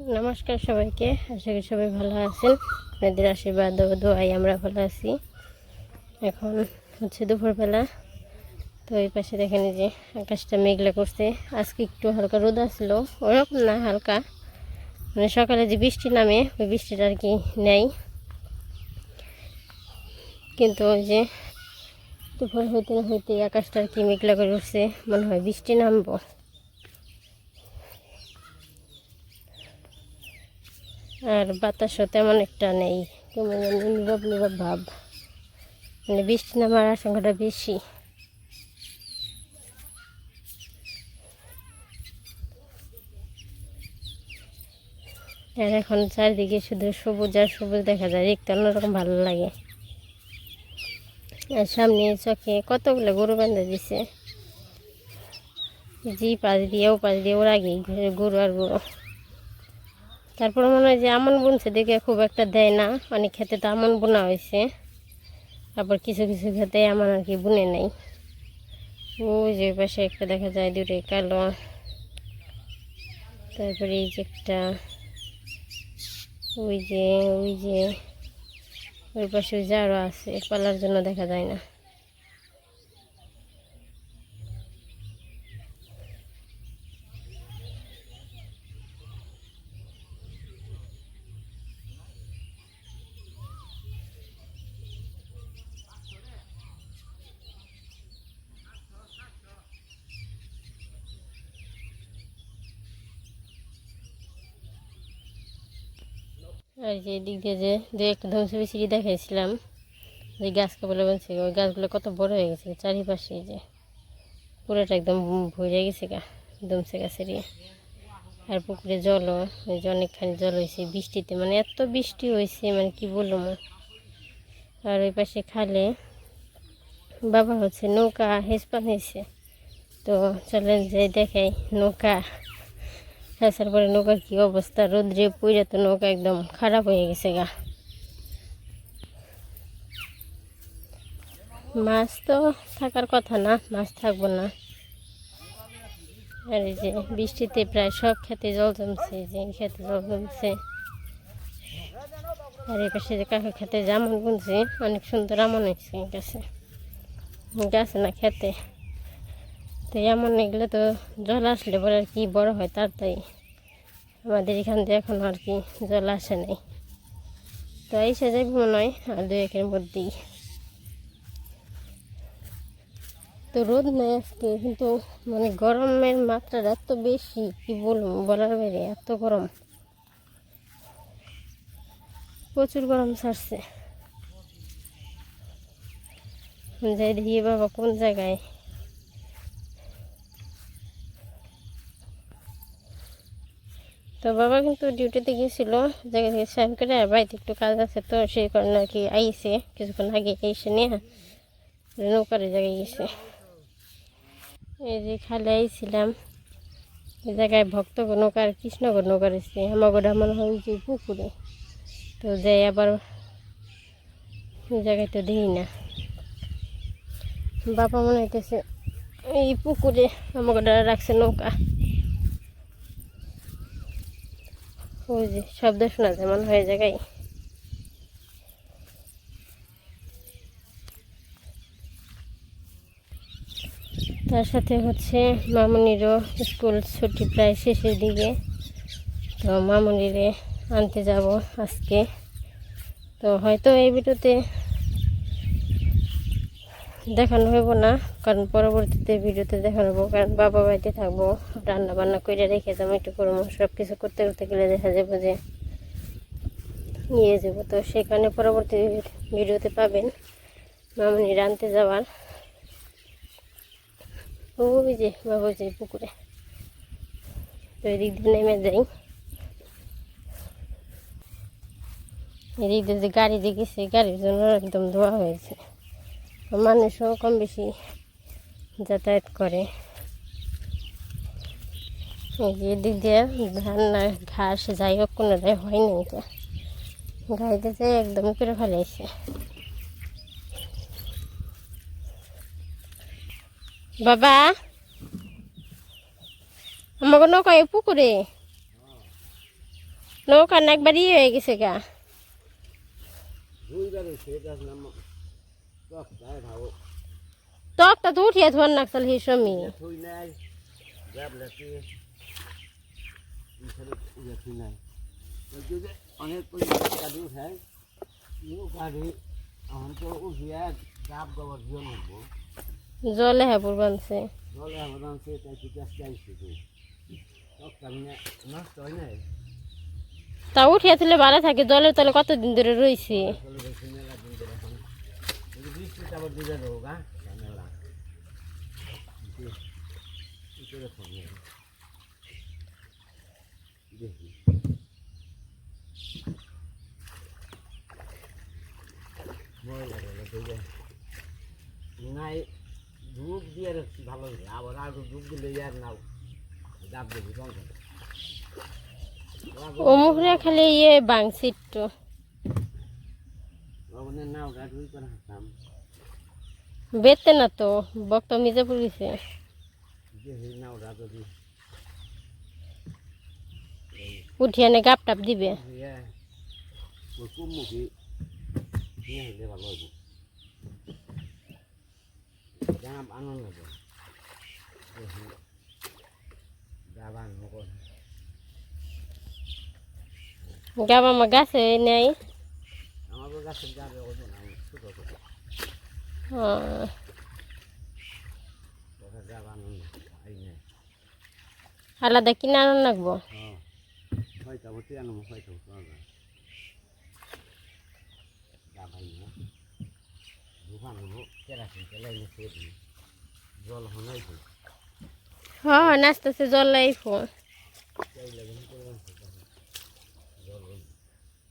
নমস্কার সবাইকে, আশা করি সবাই ভালো আছেন। আপনাদের আশীর্বাদ ও দোয়াই আমরা ভালো আছি। এখন হচ্ছে দুপুরবেলা। তো এই পাশে দেখেন যে আকাশটা মেঘলা করছে। আজকে একটু হালকা রোদ আসলো ওরকম না হালকা। মানে সকালে যে বৃষ্টি নামে, ওই বৃষ্টিটা আর কি নেই। কিন্তু ওই যে দুপুর হইতে না হইতে আকাশটা আর কি মেঘলা করে উঠছে, মনে হয় বৃষ্টি নামবো। আর বাতাসও তেমন একটা নেই। কেমন যেন নীরব নীরব ভাব। মানে বৃষ্টি নামার আশঙ্কাটা বেশি। আর এখন চারিদিকে শুধু সবুজ আর সবুজ দেখা যায়, দেখতে অন্যরকম ভালো লাগে। আর সামনে চোখে কতগুলো গরু বান্ধা দিছে। জি পাশ দিয়ে ও পাশ দিয়ে ওর আগেই গরু আর গরু। তারপরে মনে হয় যে আমন বুনছে, দেখে খুব একটা দেয় না। অনেক ক্ষেত্রে তো আমন বোনা হয়েছে। তারপর কিছু কিছু ক্ষেত্রে এমন আর কি বুনে নেই। ওই যে পাশে একটা দেখা যায় দুটোই কালো। তারপরে এই যে একটা, ওই যে ওই যে, ওই পাশে ওই যে আরও আছে, পালার জন্য দেখা যায় না আর যে দিক দিয়ে যে দু একটা ধ্বংস বিচিরি দেখাইছিলাম। যে গাছ কাপড়ে বলছে ওই গাছগুলো কত বড় হয়ে গেছে, চারিপাশে যে পুরোটা একদম ভরে গেছে গা ধমসে গাছের আর পুকুরে জলও ওই যে অনেকখানি জল হয়েছে বৃষ্টিতে মানে এত বৃষ্টি হয়েছে মানে কি বলব আর ওই পাশে খালে বাবা হচ্ছে নৌকা হেসপান হয়েছে তো চলেন যে দেখাই নৌকা। ফেসার পরে নৌকার কী অবস্থা? রোদ্রে পুইরে তো নৌকা একদম খারাপ হয়ে গেছে গা। মাছ তো থাকার কথা না, মাছ থাকব না। আর এই যে বৃষ্টিতে প্রায় সব খেতে জল জমছে, যে খেতে জল জমছে। আর এই পাশে যে কাকা খেতে জামন বুনছে, অনেক সুন্দর আমন হয়েছে গাছে গাছে না খেতে। তো এমন এগুলো তো জল আসলে পরে আর কি বড় হয় তার তাই আমাদের এখান থেকে এখন আর কি জল আসে নাই। তো এসে যাবে মনে হয় আর দু একের মধ্যেই। তো রোদ নেই আজকে, কিন্তু মানে গরমের মাত্রাটা এত বেশি, কি বলব বলার বাইরে, এত গরম। প্রচুর গরম ছাড়ছে। যাই দেখি বাবা কোন জায়গায়। তো বাবা কিন্তু ডিউটিতে গিয়েছিল, জায়গা থেকে স্নান করে বাড়িতে একটু কাজ আছে তো, সেই কারণে আর কি আইসে কিছুক্ষণ আগে এসে নিয়ে নৌকার জায়গায় গেছে। এই যে খালে আইছিলাম। এই জায়গায় ভক্তগণ নৌকা আর কৃষ্ণগণ নৌকা রয়েছে আমাগোটা মনে হয় যে পুকুরে। তো যাই আবার ওই জায়গায় তো দিই না। বাবা মনে হইতেছে এই পুকুরে আমাগোটা রাখছে নৌকা। ওই যে শব্দ শোনা যেমন হয়ে জায়গায়। তার সাথে হচ্ছে মামনিরও স্কুল ছুটি প্রায় শেষের দিকে। তো মামনিরে আনতে যাব আজকে। তো হয়তো এই ভিডিওতে দেখানো হইব না, কারণ পরবর্তীতে ভিডিওতে দেখানো হব কারণ বাবা বাড়িতে থাকব রান্না বান্না করে রেখে যাব, একটু করব সব কিছু করতে করতে গেলে দেখা যাব যে নিয়ে যাব তো সেখানে পরবর্তী ভিডিওতে পাবেন মামনি রানতে যাওয়ার। ওই যে বাবু যে পুকুরে, তো এদিক দিয়ে নেমে যাই। এদিক দিয়ে যে গাড়ি দেখেছি, গাড়ির জন্য একদম ধোয়া হয়েছে। মানুষও কম বেশি যাতায়াত করে। এদিক দিয়ে ধান না, ঘাস যাই হোক কোনোটাই হয়নি এটা গাড়িতে যে একদম করে ফেলেছে বাবা, আমাকে নৌকা পুকুরে? নৌকা না একবার ইয়ে হয়ে গেছে গা। টকটা তো উঠিয়ে ধর নাকসাল দিয়ে নেব জলে হ্যাঁ বানছে। তো উঠিয়ে তুলে ভালো থাকে, জলের তলে কতদিন ধরে রয়েছে চলে গেছে মেলা দিন ধরে এখন যদি বৃষ্টিটা আবার দিলে দেবো গা মেলা কি করে থাকবে দেখি ময়লা গেলে দেখবে নাই ধূপ দিয়ে রাখছি ভালো লাগে? আবার আর ধূপ দিলে আর নাও। ডাব দেবি বন্ধ অমুকরে খালি ইয়ে একটু ওখানে নাও গা ধুই করে হাঁটতাম। বেতে না তো, বক্ত মিজে পড়েছে। উঠিয়ে নে গাপ টাপ দিবে। ইয়ে ওই কুমুখি নিয়ে হলে ভালো হইব আলাদা কিনে আনার লাগবো? হ্যাঁ হয়তো হতে আনো হয়তো পাওয়া যায় গাব আই না দোকান হলো কেরাসিন চালাই না সে জল হনাই তো হ্যাঁ নাচতেছে জল লাইফো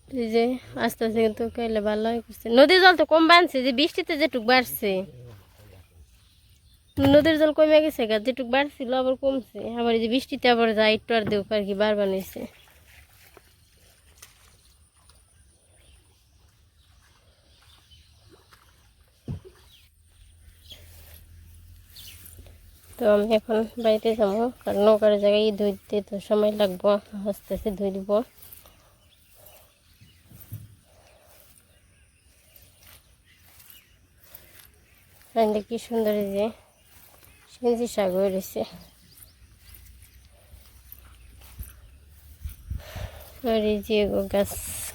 এই যে আস্তে আস্তে কিন্তু কাইলে ভালো হয়ে করছে। নদীর জল তো কম বানছে, যে বৃষ্টিতে যেটুক বাড়ছে। নদীর জল কমে গেছে গা, যেটুক বাড়ছিল আবার কমছে। আবার এই যে বৃষ্টিতে আবার যায় একটু আর দেখ আর কি বার বানিয়েছে তো আমি এখন বাড়িতে যাব, কারণ নৌকার জায়গায় ধুইতে তো সময় লাগবো, আস্তে আস্তে ধুই দিব। আইনটা কি সুন্দর যে সিঞ্জি শাক হয়ে রয়েছে আর এই যে গাছ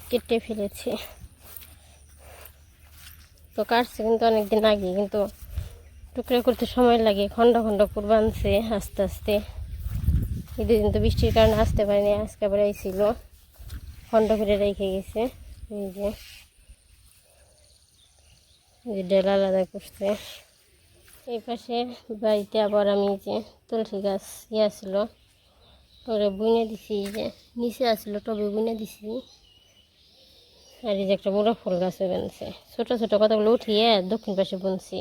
কেটে ফেলেছে। তো কাটছে কিন্তু অনেকদিন আগে, কিন্তু টুকরা করতে সময় লাগে, খন্ড খন্ড করে বানছে আস্তে আস্তে। এই দুদিন তো বৃষ্টির কারণে আসতে পারিনি, আজকে আবার আইছিল। খন্ড করে রেখে গেছে, এই যে। ডেলা আলাদা করছে। এই পাশে বাড়িতে আবার আমি যে তুলসী গাছ ইয়ে আসলো ওরা বুনে দিছি যে নিচে আসলো টবে বুনে দিছি। আর এই যে একটা বড় ফুল গাছ বেনছে। ছোটো ছোটো কতগুলো উঠিয়ে দক্ষিণ পাশে বুনছি।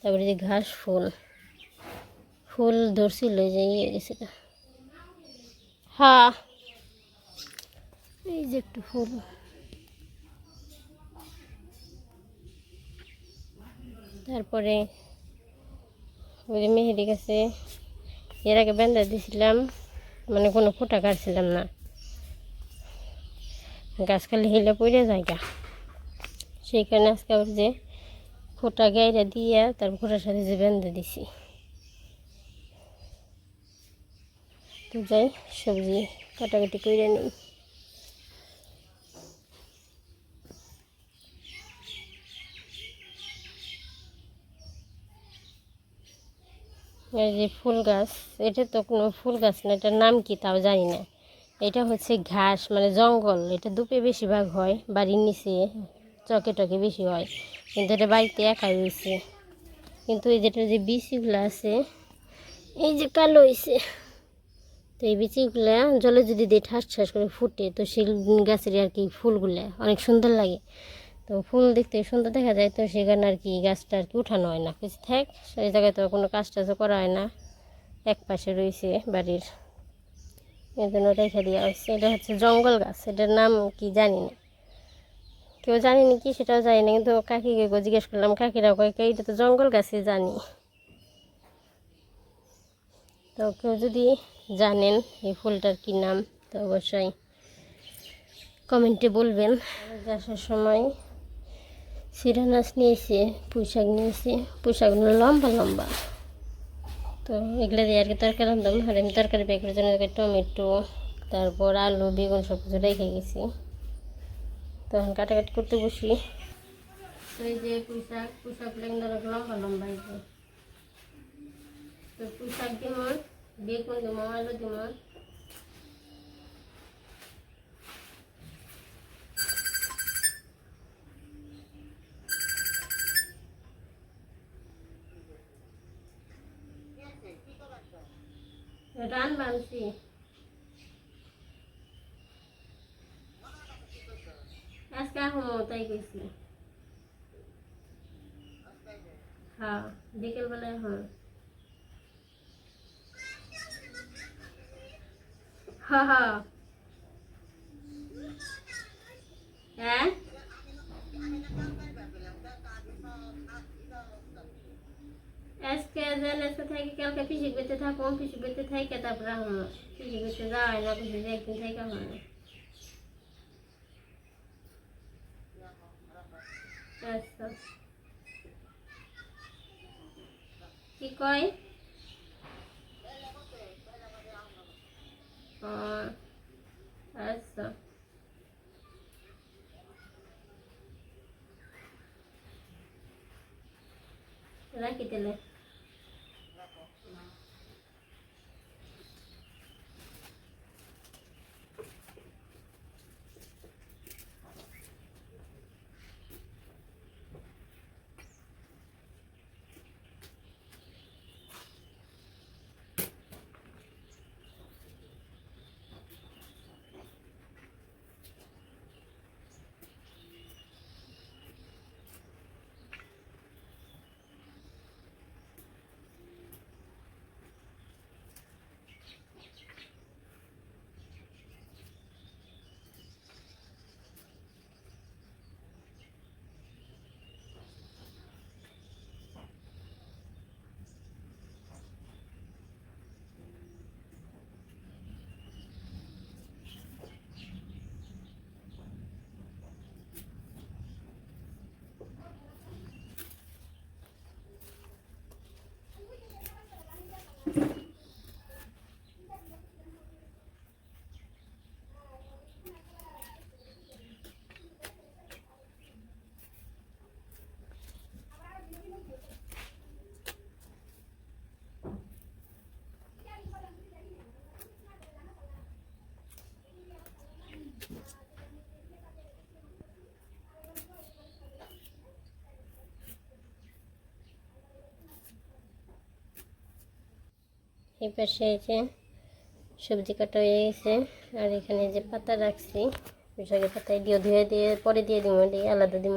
তারপরে যে ঘাস ফুল ফুল ধরছিল যে ইয়ে গেছে হ্যাঁ এই যে একটু ফুল। তারপরে ওই মেহেদি গাছে, এর আগে বেঁধে দিয়েছিলাম মানে কোনো ফোঁটা কাটছিলাম না। গাছ খালি হিলে পড়ে জায়গা সেই কারণে আজকে আবার যে ফোঁটা গাইরা দিয়ে তারপর ফোঁটার সাথে যে বেঁধে দিছি। তো যাই, সবজি কাটাকাটি করে নিই। এই যে ফুল গাছ, এটা তো কোনো ফুল গাছ না, এটার নাম কি তাও জানি না। এটা হচ্ছে ঘাস মানে জঙ্গল, এটা দুপে বেশিরভাগ হয়, বাড়ির নিচে চকে টকে বেশি হয়। কিন্তু এটা বাড়িতে একাই হয়েছে কিন্তু এই যেটা যে বিচিগুলো আছে, এই যে কালো হয়েছে তো এই বিচিগুলো জলে যদি দিয়ে ঠাস ঠাস করে ফুটে, তো সেই গাছের আর কি ফুলগুলো, অনেক সুন্দর লাগে। তো ফুল দেখতে সুন্দর দেখা যায় তো সেখানে আর কি গাছটা আর কি উঠানো হয় না কিছু থাক। সেই জায়গায় তো কোনো কাজ টাজও করা হয় না। এক পাশে রয়েছে বাড়ির। এই জন্য রেখে দেওয়া হচ্ছে এটা হচ্ছে জঙ্গল গাছ। এটার নাম কি জানি না। কেউ জানি না কি সেটাও জানি না কিন্তু কাকিকে জিজ্ঞেস করলাম কাকিরা কয় "কে, এটা তো জঙ্গল গাছই জানি। তো কেউ যদি জানেন এই ফুলটার কি নাম তো অবশ্যই কমেন্টে বলবেন। আসার সময় সিরানাস নিয়েছি পুঁইশাক নিয়েছি। পুঁইশাকগুলো লম্বা লম্বা। তো এগুলো দিয়ে আর কি তরকারি রান্ধাম আর আমি তরকারি প্যাকেটের জন্য টমেটো, তারপর আলু, বেগুন সব কিছু রেখে গেছি। তখন কাটাকাটি করতে বসি। তো এই যে পুঁইশাক পুঁইশাকগুলো কিন্তু অনেক লম্বা লম্বা তো পুঁইশাক দিব বেগুন দিব আলু দিব রান বানছি আজকে আহমো তাই কইছি হ্যাঁ বিকেলবেলায় হ্যাঁ হ্যাঁ। হ্যাঁ? আজকে আজকে থাকি, কালকে পিসি বেঁচে থাকো পিসি বেঁচে থাকি তারপরে আহমো পিসি বেঁচে যাওয়াই না যে একদিন থাকা হয় আচ্ছা। কি কয়? আচ্ছা। রাখি তাহলে। এই পাশে এই যে সবজি কাটা হয়ে গেছে। আর এখানে যে পাতা রাখছি শাকের পাতা দিয়ে ধুয়ে দিয়ে পরে দিয়ে দিব, দিয়ে আলাদা দিব।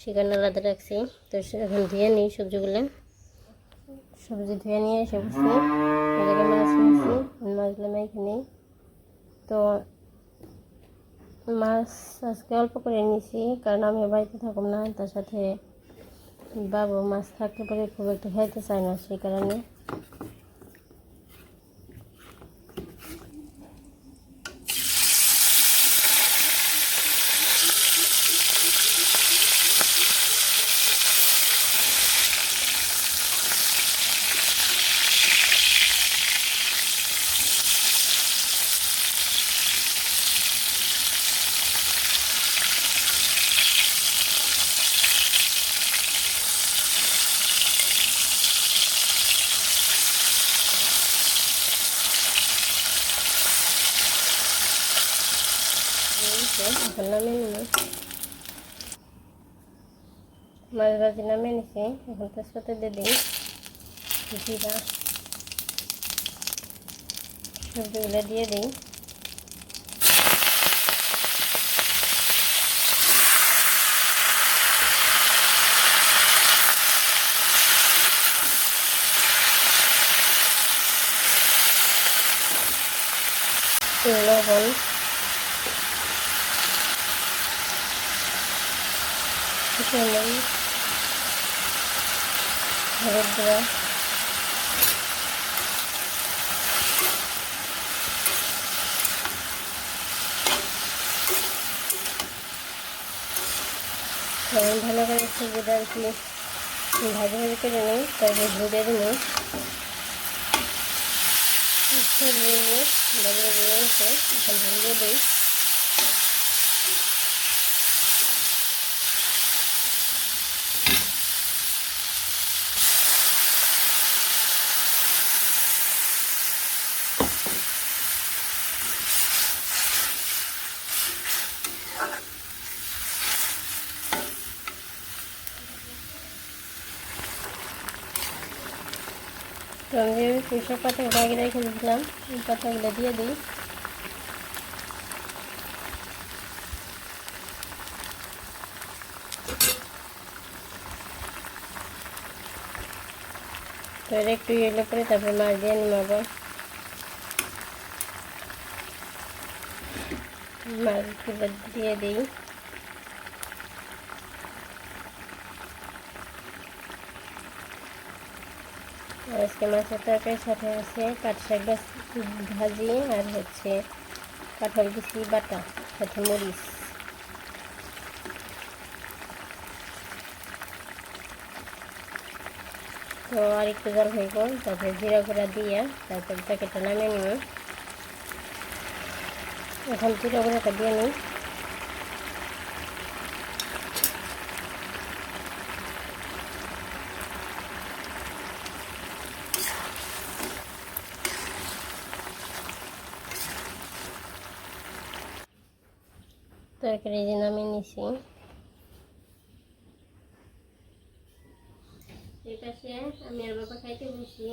সেখানে আলাদা রাখছি। তো এখন ধুয়ে নিই সবজিগুলো। সবজি ধুয়ে নিয়ে এসে বসছি। জায়গায় মাছ নিয়েছি, মাছগুলো মেখে নিই। তো মাছ আজকে অল্প করে নিয়েছি, কারণ আমি বাড়িতে থাকুম না। তার সাথে বাবু মাছ থাকতে পারে, খুব একটা খাইতে চায় না, সেই কারণে এই যে, এখন নামিয়ে নিব মাছ ভাজি নামিয়ে নিছি এখন তেজপাতা দিয়ে দিই জিরা সবজিগুলো দিয়ে দিই লবণ চুনি হলুদ গুঁড়ো ভালো করে একটু গুঁড়া দিয়ে ভাজি ভাজি করে নিই তারপরে ঘুরে নিই ভালো করে এখন ভেঙে দিই পুঁইশাক পাতাগুলো আগে রেখে দিয়েছিলাম এই পাতাগুলো দিয়ে দিই। তো এর একটু এলে পরে তারপরে মাছ দিয়ে আবার মাছগুলো দিয়ে দিই। আজকে মাছের তরকারির সাথে আছে পাট শাক ভাজি আর হচ্ছে কাঁঠাল বিচি বাটা, সাথে মরিচ। তো আর একটু জল হইব, তারপরে জিরা গুঁড়া দিয়ে তারপরে প্যাকেটটা নামিয়ে নিব। এখন জিরা গুঁড়াটা দিয়ে নিই। তরকারি যে নামিয়ে নিছি। এই পাশে আমি আর বাবা খাইতে বসি।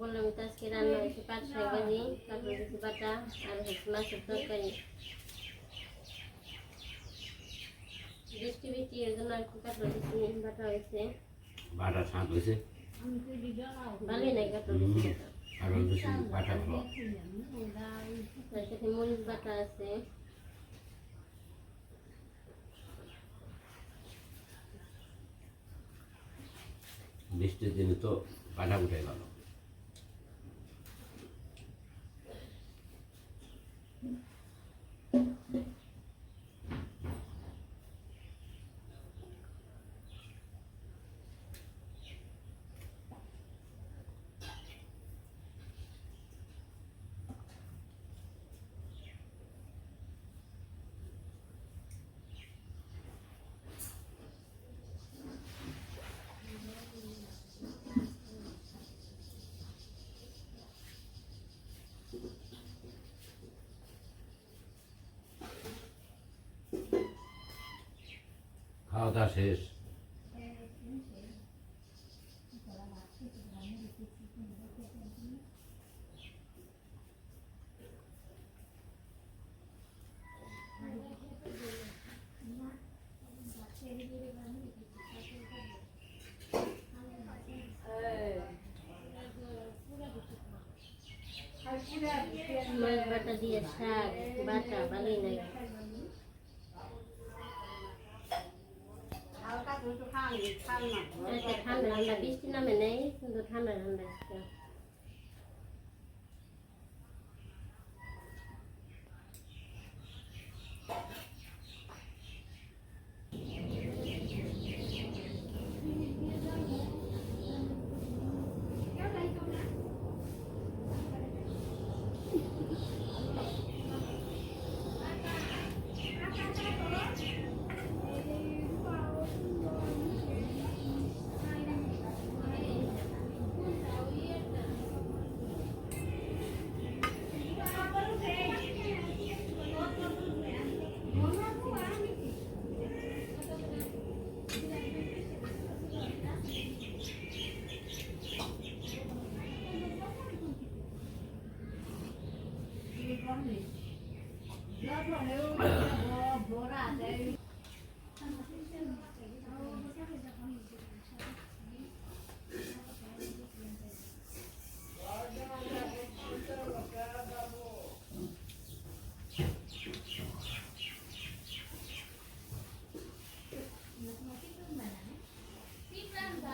বললাম তো আজকে রান্না হয়েছে পাঁচ ছয় তারপরে কিছু বাটা আর হচ্ছে মাছের তরকারি। বৃষ্টি বৃষ্টি এর জন্য আর কি কাটলো বেশি বাটা হয়েছে। বাটা শাক হয়েছে? ভালোই নাই কাটলো বাটা ভালো মরিচ বাটা আছে। বৃষ্টির দিনে তো বাটা উঠে গেল খাওয়া দাওয়া শেষ। মাছ বাটা দিয়ে শাক বাটা ভালোই লাগে আচ্ছা ঠান্ডা ঠান্ডা বৃষ্টি নামে নেই কিন্তু ঠান্ডা ঠান্ডা একটা।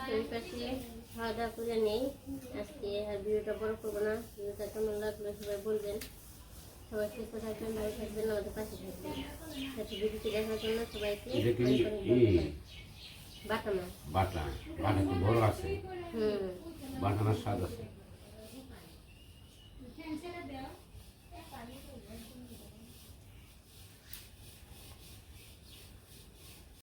এই পাশে খাওয়া দাওয়া করে নেই। আজকে আর ভিডিওটা বড় করব না। ভিডিওটা কেমন লাগল সবাই বলবেন। সবাই সুস্থ থাকবেন ভালো থাকবেন আমাদের পাশে থাকবেন। সাথে ভিডিওটি দেখার জন্য সবাইকে। বাটা মাছ বাটা বাটা কি বড় আছে? হুম। স্বাদ আছে।